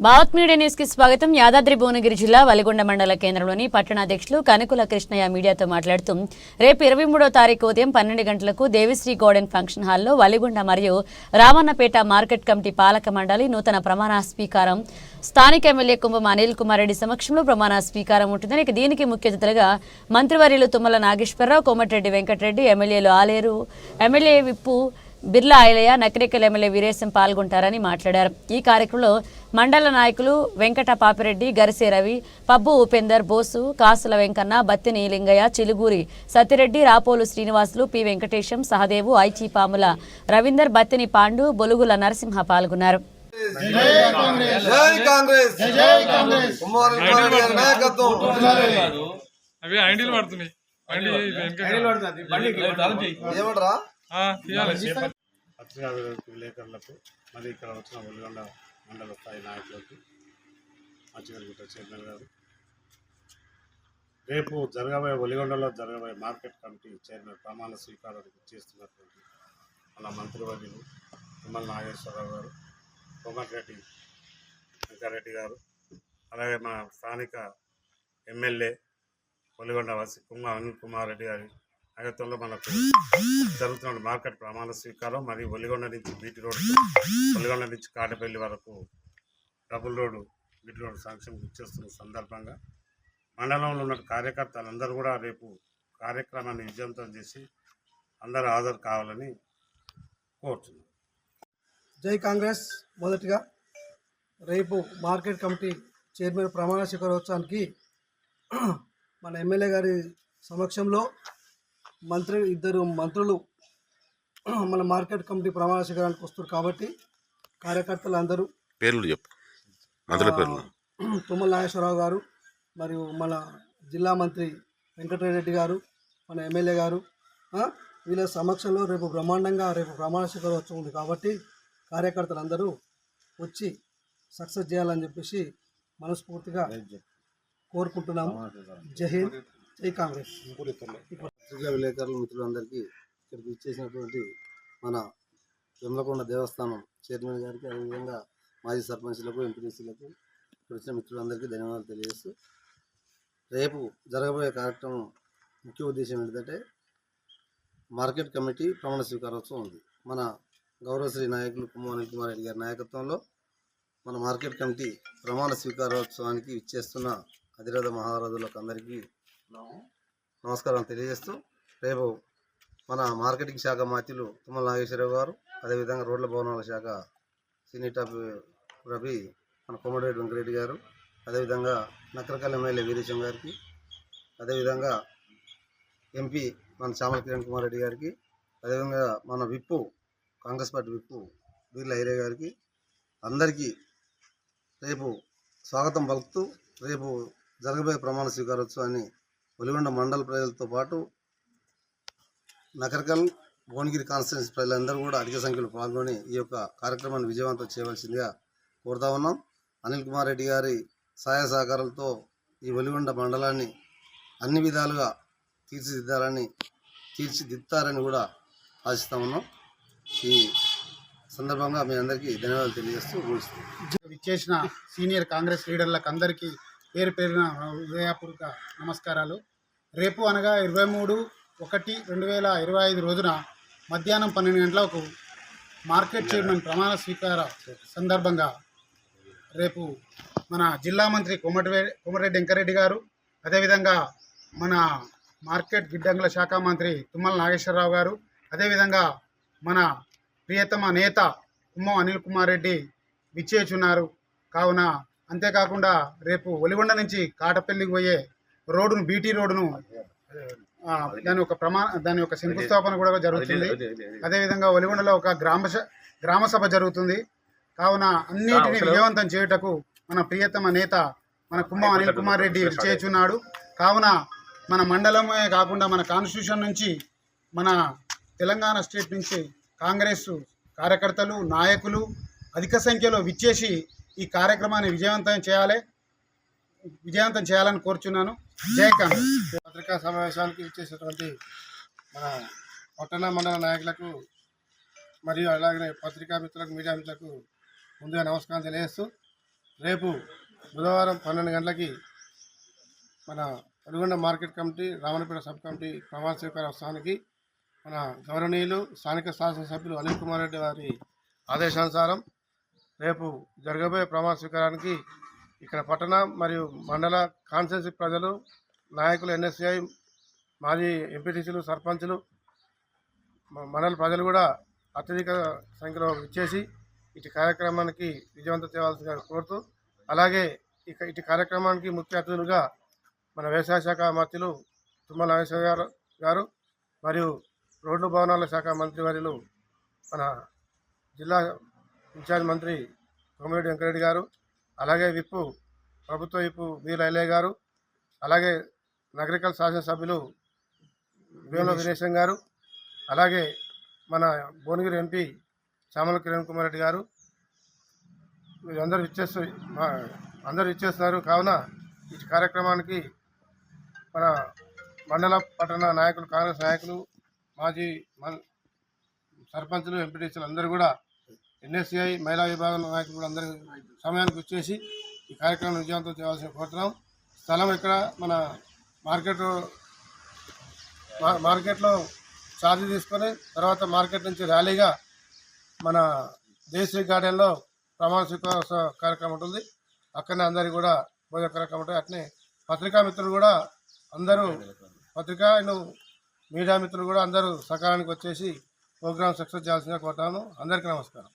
Bharat media న్యూస్కి స్వాగతం. యాదాద్రి భువనగిరి జిల్లా వలిగొండ మండల కేంద్రంలోని పట్టణాధ్యక్షులు కనుకుల కృష్ణయ్య మీడియాతో మాట్లాడుతూ రేపు ఇరవై మూడో తారీఖు ఉదయం పన్నెండు గంటలకు దేవిశ్రీ గార్డెన్ ఫంక్షన్ హాల్లో వలిగొండ మరియు రామన్నపేట మార్కెట్ కమిటీ పాలక మండలి నూతన ప్రమాణ స్వీకారం. స్థానిక ఎమ్మెల్యే కుంభం అనిల్ కుమార్ రెడ్డి సమక్షంలో ప్రమాణ స్వీకారం ఉంటుందని ఇక దీనికి ముఖ్య అతిథులుగా మంత్రివర్యులు తుమ్మల నాగేశ్వరరావు కోమటిరెడ్డి వెంకటరెడ్డి ఎమ్మెల్యేలు Aleru MLA whip Birla Ailaiah Nakrekal MLA Veeresham పాల్గొంటారని మాట్లాడారు. ఈ కార్యక్రమంలో మండల నాయకులు వెంకట పాపిరెడ్డి గరిసే రవి పబ్బు ఉపేందర్ బోసు కాసుల వెంకన్న బత్తిని లింగయ్య చిలుగూరి సత్యరెడ్డి రాపోలు శ్రీనివాసులు పి వెంకటేశం సహదేవు ఐచి పాముల రవీందర్ బత్తిని పాండు బొలుగుల నరసింహ పాల్గొన్నారు. అవి పడుతున్నాయి. బండి వెనక ఏమంటారా? పత్రికా విలేకరులకు మరి ఇక్కడ వచ్చిన ఒలిగొండ మండల స్థాయి నాయకులకు మచ్చిగరుగుట్ట చైర్మన్ గారు. రేపు జరగబోయే ఒలిగొండలో జరగబోయే మార్కెట్ కమిటీ చైర్మన్ ప్రమాణ స్వీకారానికి చేస్తున్నటువంటి మన మంత్రివర్యులు తిమ్మల నాగేశ్వరరావు గారు కోమటిరెడ్డి వెంకారెడ్డి గారు అలాగే మన స్థానిక ఎమ్మెల్యే ఒలిగొండ వాసి కుమార్ అనిల్ కుమార్ రెడ్డి గారి అగత్యంలో మనకు జరుగుతున్న మార్కెట్ ప్రమాణ స్వీకారం మరియు ఒలిగొండ నుంచి బీటీ రోడ్ ఒలిగొండ నుంచి కాటపల్లి వరకు double road BT road sanction ఇచ్చేస్తున్న సందర్భంగా మండలంలో ఉన్న కార్యకర్తలందరూ కూడా రేపు కార్యక్రమాన్ని విజయవంతం చేసి అందరూ హాజరు కావాలని కోరుతున్నాను జై కాంగ్రెస్ మొదటిగా రేపు మార్కెట్ కమిటీ చైర్మన్ ప్రమాణ స్వీకారోత్సవానికి మన ఎమ్మెల్యే గారి సమక్షంలో మంత్రి ఇద్దరు మంత్రులు మన మార్కెట్ కమిటీ ప్రమాణ స్వీకారానికి వస్తారు కాబట్టి కార్యకర్తలు అందరూ పేర్లు చెప్పు. మంత్రుల పేర్లు. తుమ్మల నాగేశ్వరరావు గారు మరియు మన జిల్లా మంత్రి వెంకటరెడ్డి గారు మన ఎమ్మెల్యే గారు వీళ్ళ సమక్షంలో రేపు బ్రహ్మాండంగా రేపు ప్రమాణ స్వీకారోత్సవం ఉంది కాబట్టి కార్యకర్తలు అందరూ వచ్చి సక్సెస్ చేయాలని చెప్పేసి మనస్ఫూర్తిగా కోరుకుంటున్నాము. జై హింద్. జై కాంగ్రెస్. పత్రికా విలేకరుల మిత్రులందరికీ ఇక్కడికి ఇచ్చేసినటువంటి మన వెమ్మలకొండ దేవస్థానం చైర్మన్ గారికి అదేవిధంగా మాజీ సర్పంచ్లకు ఎంపీటీసీలకు ఇక్కడ వచ్చిన మిత్రులందరికీ ధన్యవాదాలు తెలియజేస్తూ రేపు జరగబోయే కార్యక్రమం ముఖ్య ఉద్దేశం ఏంటంటే మార్కెట్ కమిటీ ప్రమాణ స్వీకారోత్సవం ఉంది. మన గౌరవశ్రీ నాయకులు కుమ్మ అనిల్ కుమార్ రెడ్డి గారి నాయకత్వంలో మన మార్కెట్ కమిటీ ప్రమాణ స్వీకారోత్సవానికి ఇచ్చేస్తున్న అధిరథ మహారాజులకు అందరికీ నమస్కారం తెలియజేస్తూ రేపు మన మార్కెటింగ్ శాఖ మాత్యులు తుమ్మల నాగేశ్వరరావు గారు అదేవిధంగా రోడ్ల భవనాల శాఖ సీనియర్ టాప్ రవి మన కోమటిరెడ్డి వెంకరెడ్డి గారు అదేవిధంగా నకరకల్ ఎమ్మెల్యే వీరేశం గారికి అదేవిధంగా ఎంపీ మన శ్యామల కిరణ్ కుమార్ రెడ్డి గారికి అదేవిధంగా మన విప్పు కాంగ్రెస్ పార్టీ విప్పు వీర్ల ఐరే గారికి అందరికీ రేపు స్వాగతం పలుకుతూ రేపు జరగబోయే ప్రమాణ స్వీకారోత్సవాన్ని ఒలిగొండ మండల ప్రజలతో పాటు నకరకల్ భువనగిరి కాన్స్టిట్యూన్సీ ప్రజలందరూ కూడా అధిక సంఖ్యలో పాల్గొని ఈ యొక్క కార్యక్రమాన్ని విజయవంతం చేయవలసిందిగా కోరుతా ఉన్నాం. అనిల్ కుమార్ రెడ్డి గారి సహాయ సహకారాలతో ఈ ఒలిగొండ మండలాన్ని అన్ని విధాలుగా తీర్చిదిద్దాలని తీర్చిదిద్దారని కూడా ఆశిస్తా ఉన్నాం. ఈ సందర్భంగా మీ అందరికీ ధన్యవాదాలు తెలియజేస్తూ విచ్చేసిన సీనియర్ కాంగ్రెస్ లీడర్లకు అందరికీ పేరు పేరున హృదయపూర్వక నమస్కారాలు. రేపు అనగా ఇరవై మూడు ఒకటి రెండు వేల ఇరవై ఐదు రోజున మధ్యాహ్నం పన్నెండు గంటలకు మార్కెట్ చైర్మన్ ప్రమాణ స్వీకార సందర్భంగా రేపు మన జిల్లా మంత్రి కోమటి కోమటిరెడ్డి వెంకరెడ్డి గారు అదేవిధంగా మన మార్కెట్ గిడ్డంగుల శాఖ మంత్రి తుమ్మల నాగేశ్వరరావు గారు అదేవిధంగా మన ప్రియతమ నేత కుమ్మం అనిల్ కుమార్ రెడ్డి విచ్చేచున్నారు. కావున అంతేకాకుండా రేపు ఒలిగొండ నుంచి కాటపల్లికి పోయే రోడ్డును బీటీ రోడ్డును దాని ఒక ప్రమా దాని యొక్క శంకుస్థాపన కూడా జరుగుతుంది. అదేవిధంగా ఒలిగొండలో ఒక గ్రామ స- గ్రామ సభ జరుగుతుంది. కావున అన్నిటిని విజయవంతం చేయుటకు మన ప్రియతమ నేత మన కుమ్మం అనిల్ కుమార్ రెడ్డి చేయుచున్నాడు కావున మన మండలమే కాకుండా మన కాన్స్టిట్యూషన్ నుంచి మన తెలంగాణ స్టేట్ నుంచి కాంగ్రెస్ కార్యకర్తలు నాయకులు అధిక సంఖ్యలో విచ్చేసి ఈ కార్యక్రమాన్ని విజయవంతం చేయాలి. విజయవంతం చేయాలని కోరుచున్నాను. జయకాంత్ పత్రికా సమావేశానికి ఇచ్చేసినటువంటి మన పట్టణ మండల నాయకులకు మరియు అలాగే పత్రికా మిత్రులకు మీడియా మిత్రులకు ముందుగా నమస్కారం తెలియజేస్తూ రేపు బుధవారం పన్నెండు గంటలకి మన Velugonda market committee Ramannapet sub committee ప్రమాణ స్వీకార ఉత్సవానికి మన గౌరవనీయులు స్థానిక శాసనసభ్యులు అనిల్ కుమార్ రెడ్డి వారి ఆదేశానుసారం రేపు జరగబోయే ప్రమాణ స్వీకారానికి ఇక్కడ పట్టణ మరియు మండల కాన్స్టిట్యున్సీ ప్రజలు నాయకులు ఎన్ఎస్సిఐ మాజీ ఎంపీటీసీలు సర్పంచులు మండల ప్రజలు కూడా అత్యధిక సంఖ్యలో ఇచ్చేసి ఇటు కార్యక్రమానికి విజయవంతం చేయవలసిందిగా కోరుతూ అలాగే ఇక ఇటు కార్యక్రమానికి ముఖ్య అతిథులుగా మన వ్యవసాయ శాఖ మంత్రులు తుమ్మల నాగేశ్వర గారు గారు మరియు రోడ్లు భవనాల శాఖ మంత్రి వర్యులు మన జిల్లా ఇన్ఛార్జ్ మంత్రి కోమిరెడ్డి వెంకరెడ్డి గారు అలాగే విప్పు ప్రభుత్వ విప్పు వీర ఐలయ్య గారు అలాగే నగరికల్ శాసనసభ్యులు వేముల వీరేశం గారు అలాగే మన భువనగిరి ఎంపీ చామల కిరణ్ కుమార్ రెడ్డి గారు. వీరందరూ ఇచ్చేస్తూ మా అందరూ ఇచ్చేస్తున్నారు కావున ఈ కార్యక్రమానికి మన మండల పట్టణ నాయకులు కాంగ్రెస్ నాయకులు మాజీ మన్ సర్పంచులు ఎంపీటీసీలు అందరూ కూడా ఎన్ఎస్సిఐ మహిళా విభాగం నాయకులు కూడా అందరూ సమయానికి వచ్చేసి ఈ కార్యక్రమం విజయవంతం చేయాల్సిన కోరుతున్నాం. స్థలం ఇక్కడ మన మార్కెట్ మా- మార్కెట్లో ఛార్జ్ తీసుకొని తర్వాత మార్కెట్ నుంచి ర్యాలీగా మన దేశీ గార్డెన్లో ప్రమాణ కార్యక్రమం ఉంటుంది. అక్కడనే అందరికీ కూడా భోజన కార్యక్రమం ఉంటుంది. అట్నే పత్రికా మిత్రులు కూడా అందరూ పత్రికా అండ్ మీడియా మిత్రులు కూడా అందరూ సకాలానికి వచ్చేసి ప్రోగ్రామ్ సక్సెస్ చేయాల్సిందిగా కోరుతాను. అందరికీ నమస్కారం.